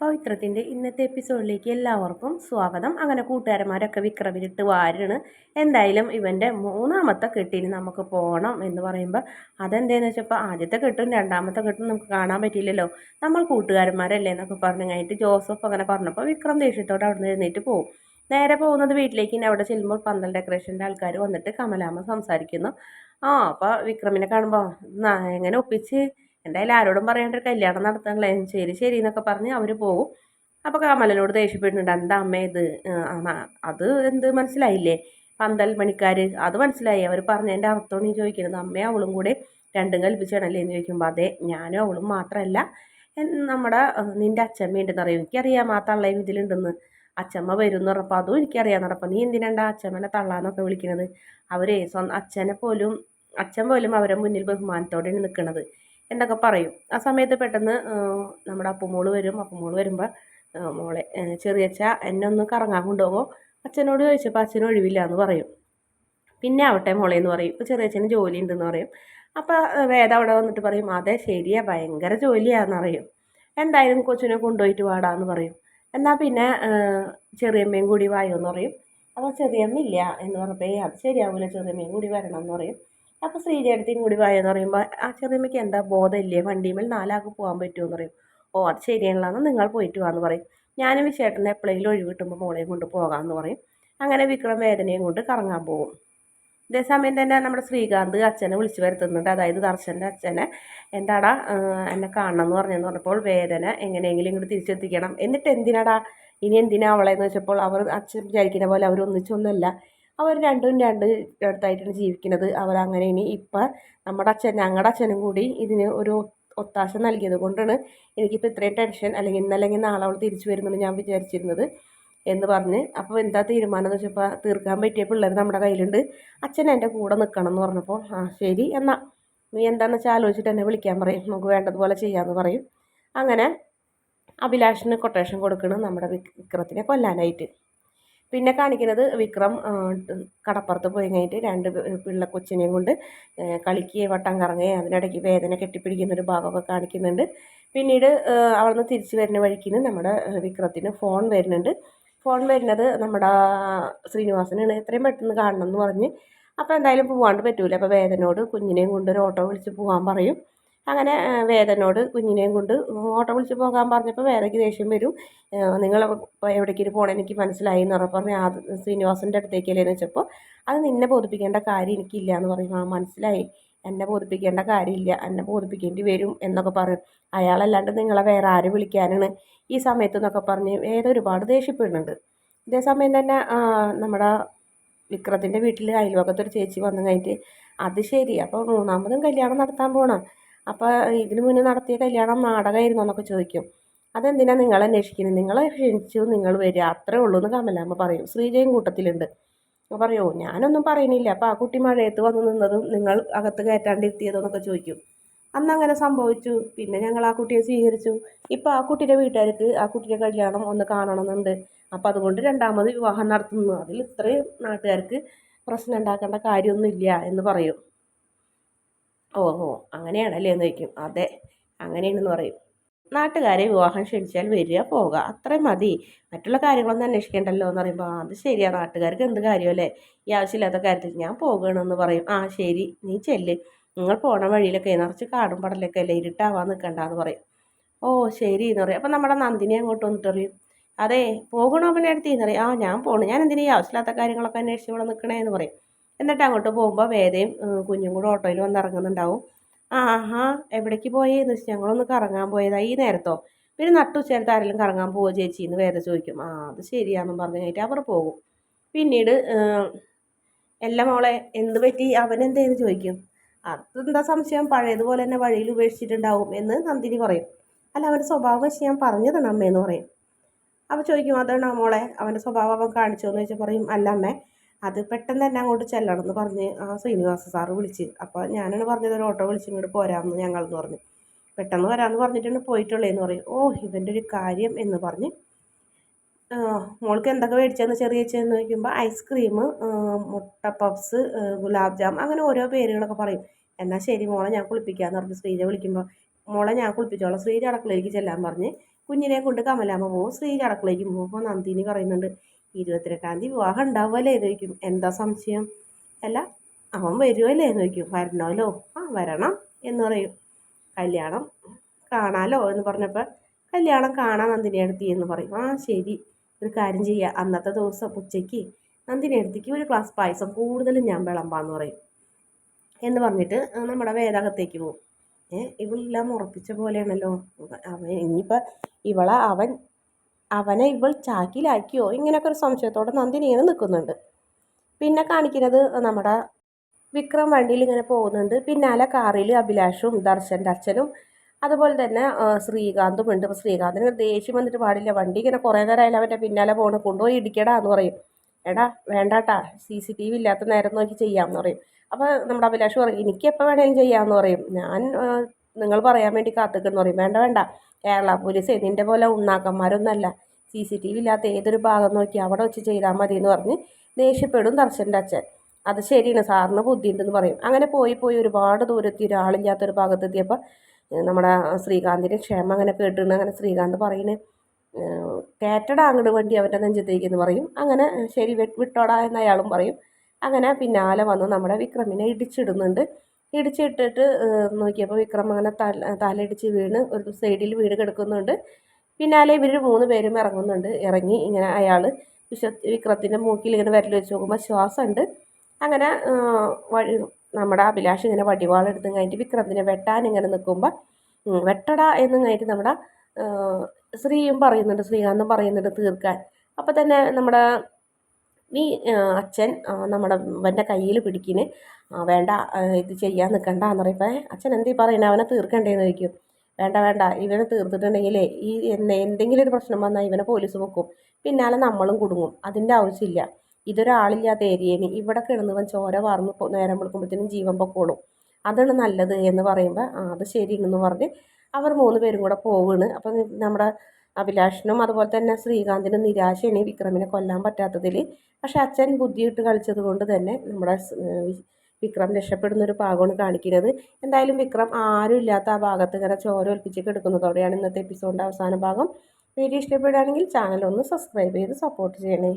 പവിത്രത്തിന്റെ ഇന്നത്തെ എപ്പിസോഡിലേക്ക് എല്ലാവർക്കും സ്വാഗതം. അങ്ങനെ കൂട്ടുകാരന്മാരൊക്കെ വിക്രമിലിട്ട് വാരാണ്. എന്തായാലും ഇവന്റെ മൂന്നാമത്തെ കെട്ടിന് നമുക്ക് പോകണം എന്ന് പറയുമ്പോൾ അതെന്താണെന്ന് വെച്ചപ്പോൾ ആദ്യത്തെ കെട്ടും രണ്ടാമത്തെ കെട്ടും നമുക്ക് കാണാൻ പറ്റിയില്ലല്ലോ. നമ്മൾ കൂട്ടുകാരന്മാരല്ലേ എന്നൊക്കെ പറഞ്ഞു കഴിഞ്ഞിട്ട് ജോസഫ് അങ്ങനെ പറഞ്ഞപ്പോൾ വിക്രം ദേഷ്യത്തോടെ അവിടെ നിന്ന് എഴുന്നേറ്റ് പോകും നേരെ പോകുന്നത് വീട്ടിലേക്ക് ഇനി അവിടെ ചെല്ലുമ്പോൾ പന്തൽ ഡെക്കറേഷന്റെ ആൾക്കാർ വന്നിട്ട് കമലാമ്മ സംസാരിക്കുന്നു. ആ അപ്പോൾ വിക്രമിനെ കാണുമ്പോൾ എങ്ങനെ ഒപ്പിച്ച്? എന്തായാലും ആരോടും പറയാണ്ട് കല്യാണം നടത്താനുള്ള ശരി ശരി എന്നൊക്കെ പറഞ്ഞ് അവർ പോകും അപ്പോൾ കമലനോട് ദേഷ്യപ്പെടുന്നുണ്ട്. എന്താ അമ്മ ഇത്? അത് എന്ത് മനസ്സിലായില്ലേ? പന്തൽ മണിക്കാർ അത് മനസ്സിലായി. അവർ പറഞ്ഞതിന്റെ അർത്ഥമാണ് ഈ ചോദിക്കുന്നത് അമ്മയും അവളും കൂടെ രണ്ടും കൽപ്പിച്ചാണല്ലേ എന്ന് ചോദിക്കുമ്പോൾ അതെ ഞാനും അവളും മാത്രമല്ല നമ്മുടെ നിന്റെ അച്ഛമ്മയുണ്ടെന്ന് അറിയാം? എനിക്കറിയാം ആ തള്ളയും ഇതിലുണ്ടെന്ന്. അച്ഛമ്മ വരും എന്ന് അതും എനിക്കറിയാം. നടപ്പം. നീ എന്തിനാണ്ടാ അച്ഛമ്മനെ തള്ളാന്നൊക്കെ വിളിക്കുന്നത് അവരെ സ്വന്തം അച്ഛനെ പോലും അച്ഛൻ പോലും അവരെ മുന്നിൽ ബഹുമാനത്തോടെയാണ് നിൽക്കുന്നത് എന്നൊക്കെ പറയും. ആ സമയത്ത് പെട്ടെന്ന് നമ്മുടെ അപ്പുമോൾ വരും. അപ്പുമോൾ വരുമ്പോൾ മോളെ ചെറിയച്ഛ എന്നെ ഒന്ന് കറങ്ങാൻ കൊണ്ടുപോകോ. അച്ഛനോട് ചോദിച്ചപ്പോൾ അച്ഛന് ഒഴിവില്ല എന്ന് പറയും. പിന്നെ ആവട്ടെ മോളെ എന്ന് പറയും. ഇപ്പോൾ ചെറിയച്ഛന് ജോലി ഉണ്ടെന്ന് പറയും. അപ്പോൾ വേദ അവിടെ വന്നിട്ട് പറയും അതെ ശരിയാ ഭയങ്കര ജോലിയാണെന്ന് അറിയും എന്തായാലും കൊച്ചിനെ കൊണ്ടുപോയിട്ട് വാടാന്ന് പറയും. എന്നാൽ പിന്നെ ചെറിയമ്മയും കൂടി വായോ എന്ന് പറയും. അപ്പോൾ ചെറിയമ്മ ഇല്ല എന്ന് പറഞ്ഞപ്പോൾ അത് ശരിയാവില്ല ചെറിയമ്മയും കൂടി വരണം എന്ന് പറയും. അപ്പോൾ ശ്രീജേടത്തിയും കൂടി വായെന്ന് പറയുമ്പോൾ ആ ചെറിയമ്മയ്ക്ക് എന്താ ബോധമില്ലേ? വണ്ടിമേൽ നാലാൾക്ക് പോകാൻ പറ്റുമെന്ന് പറയും. ഓ അത് ശരിയാണല്ലോ നിങ്ങൾ പോയിട്ട് വാന്ന് പറയും. ഞാനും വിശേട്ടനെ എപ്പോഴെങ്കിലും ഒഴിവ് കിട്ടുമ്പോൾ മോളെയും കൊണ്ട് പോകാമെന്ന് പറയും. അങ്ങനെ വിക്രം വേദനയും കൊണ്ട് കറങ്ങാൻ പോകും. ഇതേസമയം തന്നെ നമ്മുടെ ശ്രീകാന്ത് അച്ഛനെ വിളിച്ചു വരുത്തുന്നുണ്ട്. അതായത് ദർശന്റെ അച്ഛനെ. എന്താടാ എന്നെ കാണണം എന്ന് പറഞ്ഞെന്ന് പറഞ്ഞപ്പോൾ വേദന എങ്ങനെയെങ്കിലും ഇങ്ങോട്ട് തിരിച്ചെത്തിക്കണം. എന്നിട്ട് എന്തിനാടാ? ഇനി എന്തിനാ അവളെന്ന് വെച്ചപ്പോൾ അവർ അച്ഛൻ വിചാരിക്കുന്ന പോലെ അവർ ഒന്നിച്ചൊന്നുമല്ല. അവർ രണ്ടും രണ്ട് അടുത്തായിട്ടാണ് ജീവിക്കുന്നത്. അവരങ്ങനെ ഇനി ഇപ്പം നമ്മുടെ അച്ഛൻ ഞങ്ങളുടെ അച്ഛനും കൂടി ഇതിന് ഒരു ഒത്താശ നൽകിയത് കൊണ്ടാണ് എനിക്കിപ്പോൾ ഇത്രയും ടെൻഷൻ അല്ലെങ്കിൽ ഇന്നല്ലെങ്കിൽ നാളെ അവൾ തിരിച്ചു വരുമെന്ന് ഞാൻ വിചാരിച്ചിരുന്നത് എന്ന് പറഞ്ഞ്. അപ്പോൾ എന്താ തീരുമാനം എന്ന് വെച്ചപ്പോൾ തീർക്കാൻ പറ്റിയ പിള്ളേർ നമ്മുടെ കയ്യിലുണ്ട്. അച്ഛൻ എന്റെ കൂടെ നിൽക്കണം എന്ന് പറഞ്ഞപ്പോൾ ആ ശരി എന്നാൽ നീ എന്താണെന്ന് വെച്ചാൽ ആലോചിച്ചിട്ട് എന്നെ വിളിക്കാൻ പറയും. നമുക്ക് വേണ്ടതുപോലെ ചെയ്യാമെന്ന് പറയും. അങ്ങനെ അഭിലാഷിന് കൊട്ടേഷൻ കൊടുക്കണം നമ്മുടെ വിക്രത്തിനെ കൊല്ലാനായിട്ട്. പിന്നെ കാണിക്കുന്നത് വിക്രം കടപ്പുറത്ത് പോയി കഴിഞ്ഞിട്ട് രണ്ട് പിള്ള കൊച്ചിനെയും കൊണ്ട് കളിക്കുകയും വട്ടം കറങ്ങുകയും അതിനിടയ്ക്ക് വേദന കെട്ടിപ്പിടിക്കുന്ന ഒരു ഭാഗമൊക്കെ കാണിക്കുന്നുണ്ട്. പിന്നീട് അവിടുന്ന് തിരിച്ചു വരുന്ന വഴിക്കിന് നമ്മുടെ വിക്രത്തിന് ഫോൺ വരുന്നുണ്ട്. ഫോൺ വരുന്നത് നമ്മുടെ ശ്രീനിവാസനാണ്. എത്രയും പെട്ടെന്ന് കാണണം എന്ന് പറഞ്ഞ് അപ്പോൾ എന്തായാലും പോകാണ്ട് പറ്റൂല. അപ്പോൾ വേദനയോട് കുഞ്ഞിനെയും കൊണ്ട് ഒരു ഓട്ടോ വിളിച്ച് പോകാൻ പറയും. അങ്ങനെ വേദനോട് കുഞ്ഞിനെയും കൊണ്ട് ഓട്ടോ വിളിച്ച് പോകാൻ പറഞ്ഞപ്പോൾ വേദയ്ക്ക് ദേഷ്യം വരും. നിങ്ങൾ എവിടേക്കൊരു പോകണം എനിക്ക് മനസ്സിലായി എന്ന് പറഞ്ഞപ്പോൾ പറഞ്ഞു ആ ശ്രീനിവാസന്റെ അടുത്തേക്കല്ലേ? വെച്ചപ്പോൾ അത് നിന്നെ ബോധിപ്പിക്കേണ്ട കാര്യം എനിക്കില്ല എന്ന് പറയും. ആ മനസ്സിലായി. എന്നെ ബോധിപ്പിക്കേണ്ട കാര്യമില്ല. എന്നെ ബോധിപ്പിക്കേണ്ടി വരും എന്നൊക്കെ പറയും. അയാളല്ലാണ്ട് നിങ്ങളെ വേറെ ആര് വിളിക്കാനാണ് ഈ സമയത്ത് എന്നൊക്കെ പറഞ്ഞ് വേറെ ഒരുപാട് ദേഷ്യപ്പെടുന്നുണ്ട്. ഇതേ സമയം തന്നെ നമ്മുടെ വിക്രത്തിന്റെ വീട്ടിൽ അയൽവക്കത്തൊരു ചേച്ചി വന്നു കഴിഞ്ഞിട്ട് അത് ശരി. അപ്പോൾ മൂന്നാമതും കല്യാണം നടത്താൻ പോകണം അപ്പോൾ ഇതിനു മുന്നേ നടത്തിയ കല്യാണം നാടകമായിരുന്നു എന്നൊക്കെ ചോദിക്കും. അതെന്തിനാണ് നിങ്ങൾ അന്വേഷിക്കുന്നത്? നിങ്ങളെ ക്ഷണിച്ചു നിങ്ങൾ വരിക അത്രേ ഉള്ളൂ എന്ന് കമലാമ്മ പറയും. ശ്രീജയും കൂട്ടത്തിലുണ്ട്. പറയുമോ ഞാനൊന്നും പറയുന്നില്ല. അപ്പോൾ ആ കുട്ടി മഴയത്ത് വന്ന് നിന്നതും നിങ്ങൾ അകത്ത് കയറ്റാണ്ടിരുത്തിയതെന്നൊക്കെ ചോദിക്കും. അന്ന് അങ്ങനെ സംഭവിച്ചു. പിന്നെ ഞങ്ങൾ ആ കുട്ടിയെ സ്വീകരിച്ചു. ഇപ്പോൾ ആ കുട്ടിയുടെ വീട്ടുകാർക്ക് ആ കുട്ടിയുടെ കല്യാണം ഒന്ന് കാണണമെന്നുണ്ട്. അപ്പോൾ അതുകൊണ്ട് രണ്ടാമത് വിവാഹം നടത്തുന്നു. അതിൽ ഇത്രയും നാട്ടുകാർക്ക് പ്രശ്നം ഉണ്ടാക്കേണ്ട കാര്യമൊന്നുമില്ല എന്ന് പറയും. ഓഹോ അങ്ങനെയാണല്ലേ എന്ന് ചോദിക്കും. അതെ അങ്ങനെയാണെന്ന് പറയും. നാട്ടുകാരെ വിവാഹം ക്ഷണിച്ചാൽ വരിക പോകുക അത്രയും മതി. മറ്റുള്ള കാര്യങ്ങളൊന്നും അന്വേഷിക്കേണ്ടല്ലോ എന്ന് പറയുമ്പോൾ അത് ശരിയാ. നാട്ടുകാർക്ക് എന്ത് കാര്യമല്ലേ ഈ ആവശ്യമില്ലാത്ത കാര്യത്തിൽ ഞാൻ പോകണമെന്ന് പറയും. ആ ശരി. നീ ചെല്ല്. നിങ്ങൾ പോണ വഴിയിലൊക്കെ നിറച്ച് കാടും പടലൊക്കെ അല്ലേ? ഇരുട്ടാവാൻ നിൽക്കണ്ടെന്ന് പറയും. ഓ ശരി എന്ന് പറയും. അപ്പം നമ്മുടെ നന്ദിനി അങ്ങോട്ട് വന്നിട്ട് പറയും. അതെ പോകണോ അവനെ അടുത്ത് പറയും. ആ ഞാൻ പോകണം ഞാൻ എന്തിനാ ഈ ആവശ്യമില്ലാത്ത കാര്യങ്ങളൊക്കെ അന്വേഷിച്ച് ഇവിടെ നിൽക്കണേ എന്ന് പറയും. എന്നിട്ട് അങ്ങോട്ട് പോകുമ്പോൾ വേദയും കുഞ്ഞും കൂടെ ഓട്ടോയിൽ വന്ന് ഇറങ്ങുന്നുണ്ടാവും. ആഹാ എവിടേക്ക് പോയേന്ന് വെച്ചാൽ ഞങ്ങളൊന്ന് കറങ്ങാൻ പോയതാ ഈ നേരത്തോ? പിന്നെ നട്ടുച്ചേരത്ത് ആരെങ്കിലും കറങ്ങാൻ പോവോ ചേച്ചി എന്ന് വേദ ചോദിക്കും. ആ അത് ശരിയാണെന്നും പറഞ്ഞു കഴിഞ്ഞിട്ട് അവർ പോകും. പിന്നീട് എല്ലാം മോളെ എന്ത് പറ്റി? അവനെന്തേന്ന് ചോദിക്കും. അതെന്താ സംശയം? പഴയതുപോലെ തന്നെ വഴിയിൽ ഉപേക്ഷിച്ചിട്ടുണ്ടാവും എന്ന് നന്ദിനി പറയും. അല്ല അവന്റെ സ്വഭാവം വെച്ച് ഞാൻ പറഞ്ഞതാണ് അമ്മയെന്ന് പറയും. അപ്പോൾ ചോദിക്കും അതാണ് മോളെ? അവന്റെ സ്വഭാവം അവൻ കാണിച്ചോ? എന്ന് ചോദിച്ചാൽ പറയും അല്ല അമ്മേ അത് പെട്ടെന്ന് തന്നെ അങ്ങോട്ട് ചെല്ലണം എന്ന് പറഞ്ഞ് ആ ശ്രീനിവാസ സാറ് വിളിച്ച്. അപ്പോൾ ഞാനാണ് പറഞ്ഞത് ഒരു ഓട്ടോ വിളിച്ച് ഇങ്ങോട്ട് പോരാമെന്ന് ഞങ്ങളെന്ന് പറഞ്ഞു. പെട്ടെന്ന് വരാമെന്ന് പറഞ്ഞിട്ടാണ് പോയിട്ടുള്ളതെന്ന് പറയും. ഓ ഇവന്റെ ഒരു കാര്യം എന്ന് പറഞ്ഞ്. മോൾക്ക് എന്തൊക്കെ മേടിച്ചതെന്ന് ചെറിയ ചേച്ചെന്ന് ചോദിക്കുമ്പോൾ ഐസ്ക്രീം മുട്ട പപ്സ് ഗുലാബ് ജാം അങ്ങനെ ഓരോ പേരുകളൊക്കെ പറയും. എന്നാൽ ശരി മോളെ ഞാൻ കുളിപ്പിക്കാമെന്ന് പറഞ്ഞ് ശ്രീജ വിളിക്കുമ്പോൾ മോളെ ഞാൻ കുളിപ്പിച്ചോളാം. ശ്രീജ അടക്കളയിലേക്ക് ചെല്ലാൻ പറഞ്ഞ് കുഞ്ഞിനെ കൊണ്ട് കമലാമ്മ പോകും ശ്രീജ അടക്കളയിലേക്ക് പോകുമ്പോൾ നന്ദിനി പറയുന്നുണ്ട് ഇരുപത്തിരണ്ടാം തീയതി വിവാഹം ഉണ്ടാവുമല്ലേ എന്ന് ചോദിക്കും. എന്താ സംശയം? അല്ല അവൻ വരുമല്ലേ എന്ന് ചോദിക്കും. വരണമല്ലോ? ആ വരണം എന്ന് പറയും. കല്യാണം കാണാലോ എന്ന് പറഞ്ഞപ്പോൾ കല്യാണം കാണാൻ നന്ദിനി അടുത്തി എന്ന് പറയും. ആ ശരി ഒരു കാര്യം ചെയ്യുക അന്നത്തെ ദിവസം ഉച്ചയ്ക്ക് നന്ദിനി അടുത്തേക്ക് ഒരു ക്ലാസ് പായസം കൂടുതലും ഞാൻ വിളമ്പാന്ന് പറയും എന്ന് പറഞ്ഞിട്ട് നമ്മുടെ വേദാകത്തേക്ക് പോകും ഏഹ് ഇവളെല്ലാം ഉറപ്പിച്ച പോലെയാണല്ലോ. അവൻ ഇനിയിപ്പോൾ ഇവളെ അവൻ അവനെ ഇവൾ ചാക്കിലാക്കിയോ? ഇങ്ങനെയൊക്കെ ഒരു സംശയത്തോടെ നന്ദിനി ഇങ്ങനെ നിൽക്കുന്നുണ്ട്. പിന്നെ കാണിക്കുന്നത് നമ്മുടെ വിക്രം വണ്ടിയിൽ ഇങ്ങനെ പോകുന്നുണ്ട്. പിന്നാലെ കാറിൽ അഭിലാഷും ദർശന്റെ അച്ഛനും അതുപോലെ തന്നെ ശ്രീകാന്തും ഉണ്ട്. അപ്പോൾ ശ്രീകാന്തിന് ദേഷ്യം വന്നിട്ട് പാടില്ല. വണ്ടി ഇങ്ങനെ കുറേ നേരമായാലും അവന്റെ പിന്നാലെ പോകണം കൊണ്ടുപോയി ഇടിക്കടാ എന്ന് പറയും. എടാ വേണ്ടാട്ടാ. സി സി ടി വി ഇല്ലാത്ത നേരം നോക്കി ചെയ്യാമെന്ന് പറയും. അപ്പോൾ നമ്മുടെ അഭിലാഷ് പറയും എനിക്ക് എപ്പോൾ വേണേലും ചെയ്യാമെന്ന് പറയും. ഞാൻ നിങ്ങൾ പറയാൻ വേണ്ടി കാത്തിക്കുന്നു പറയും. വേണ്ട വേണ്ട. കേരള പോലീസ് നിന്റെ പോലെ ഉണ്ണാക്കന്മാരൊന്നല്ല സി സി ടി വി ഇല്ലാത്ത ഏതൊരു ഭാഗം നോക്കി അവിടെ വെച്ച് ചെയ്താൽ മതി എന്ന് പറഞ്ഞ് ദേഷ്യപ്പെടും ദർശന്റെ അച്ഛൻ. അത് ശരിയാണ് സാറിന് ബുദ്ധിയുണ്ടെന്ന് പറയും. അങ്ങനെ പോയി പോയി ഒരുപാട് ദൂരത്തി ഒരാളില്ലാത്തൊരു ഭാഗത്തെത്തിയപ്പോൾ നമ്മുടെ ശ്രീകാന്തിന്റെ ക്ഷേമം അങ്ങനെ കേട്ടിട്ടുണ്ട് അങ്ങനെ ശ്രീകാന്ത് പറയുന്നത് കയറ്റടാ അങ്ങോട്ട് വണ്ടി അവന്റെ നെഞ്ചത്തേക്ക് എന്ന് പറയും. അങ്ങനെ ശരി വിട്ടോടാ എന്ന് അയാളും പറയും. അങ്ങനെ പിന്നാലെ വന്ന് നമ്മുടെ വിക്രമിനെ ഇടിച്ചിടുന്നുണ്ട്. ഇടിച്ചിട്ടിട്ട് നോക്കിയപ്പോൾ വിക്രം അങ്ങനെ തല തലയിടിച്ച് വീണ് ഒരു സൈഡിൽ വീട് കിടക്കുന്നുണ്ട്. പിന്നാലെ ഇവർ മൂന്ന് പേരും ഇറങ്ങുന്നുണ്ട്. ഇറങ്ങി ഇങ്ങനെ അയാൾ വിശ്വ വിക്രത്തിന്റെ മൂക്കിൽ ഇങ്ങനെ വിരൽ വെച്ച് നോക്കുമ്പോൾ ശ്വാസമുണ്ട്. അങ്ങനെ വഴി നമ്മുടെ അഭിലാഷ് ഇങ്ങനെ വടിവാളെടുത്ത് കഴിഞ്ഞിട്ട് വിക്രത്തിനെ വെട്ടാൻ ഇങ്ങനെ നിൽക്കുമ്പോൾ വെട്ടട എന്ന് കഴിഞ്ഞിട്ട് നമ്മുടെ ശ്രീയും പറയുന്നുണ്ട്. ശ്രീകാന്തും പറയുന്നുണ്ട് തീർക്കാൻ. അപ്പോൾ തന്നെ നമ്മുടെ ഈ അച്ഛൻ നമ്മുടെ ഇവന്റെ കയ്യിൽ പിടിക്കിന്. വേണ്ട ഇത് ചെയ്യാൻ നിൽക്കണ്ട എന്ന് പറയുമ്പോൾ അച്ഛൻ എന്തീ പറയുന്നത് അവനെ തീർക്കണ്ടേന്ന് ചോദിക്കും. വേണ്ട വേണ്ട ഇവനെ തീർത്തിട്ടുണ്ടെങ്കിലേ ഈ എന്തെങ്കിലും ഒരു പ്രശ്നം വന്നാൽ ഇവനെ പോലീസ് വെക്കും പിന്നാലെ നമ്മളും കുടുങ്ങും. അതിന്റെ ആവശ്യമില്ല. ഇതൊരാളില്ലാത്ത ഏരിയയിൽ ഇവിടെ കിടന്നവൻ ചോര വാർന്ന് നേരം വിളിക്കുമ്പോഴത്തേനും ജീവൻ പൊക്കോളും. അതാണ് നല്ലത് എന്ന് പറയുമ്പോൾ അത് ശരി ശരിയെന്ന് പറഞ്ഞ് അവർ മൂന്ന് പേരും കൂടെ പോവുകയാണ് അപ്പം നമ്മുടെ അഭിലാഷിനും അതുപോലെ തന്നെ ശ്രീകാന്തിനും നിരാശയാണ് വിക്രമിനെ കൊല്ലാൻ പറ്റാത്തതിൽ. പക്ഷേ അച്ഛൻ ബുദ്ധിയിട്ട് കളിച്ചത് കൊണ്ട് തന്നെ നമ്മുടെ വിക്രം രക്ഷപ്പെടുന്ന ഒരു ഭാഗമാണ് കാണിക്കുന്നത്. എന്തായാലും വിക്രം ആരും ഇല്ലാത്ത ആ ഭാഗത്ത് ഇങ്ങനെ ചോര ഒൽപ്പിച്ച് കിടക്കുന്നതോടെയാണ് ഇന്നത്തെ എപ്പിസോഡിന്റെ അവസാന ഭാഗം. വീഡിയോ ഇഷ്ടപ്പെടുകയാണെങ്കിൽ ചാനൽ ഒന്ന് സബ്സ്ക്രൈബ് ചെയ്ത് സപ്പോർട്ട് ചെയ്യണേ.